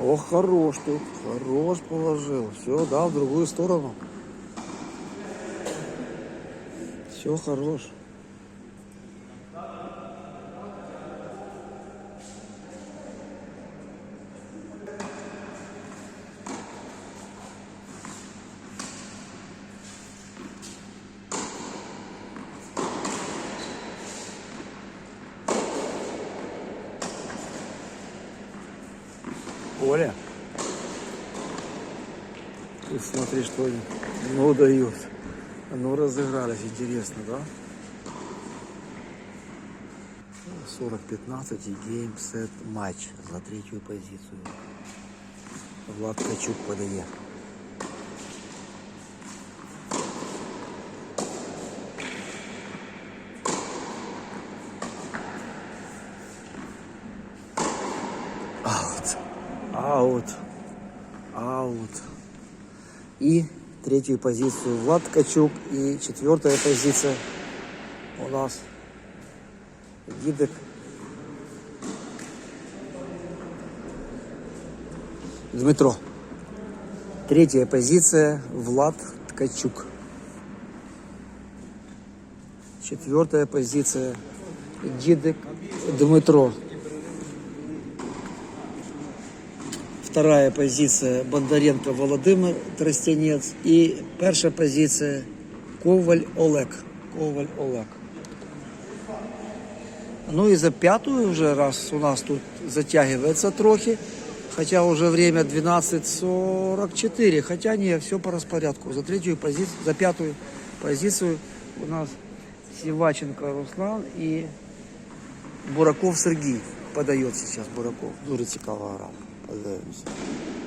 Ох, хорош ты, хорош положил. Все, да, в другую сторону. Все хорош. Оля. Ты смотри, что они ну дают. Ну разыгрались, интересно, да? 40-15 и геймсет матч за третью позицию. Влад Качук подає. Аут. Аут. И третью позицию Влад Ткачук. И четвертая позиция у нас Гидек. Дмитро. Третья позиция Влад Ткачук. Четвертая позиция Гидек Дмитро. Вторая позиція Бондаренко Володимир Тростянець. І перша позиція Коваль Олег. Коваль Олег. Ну и за пятую уже раз у нас тут затягивается трохи. Хотя уже время 12.44. Хотя не, все по распорядку. За третью позицию, за пятую позицию у нас Сиваченко Руслан и Бураков Сергей подает сейчас Бураков. Дуже цікава гра. Allah'a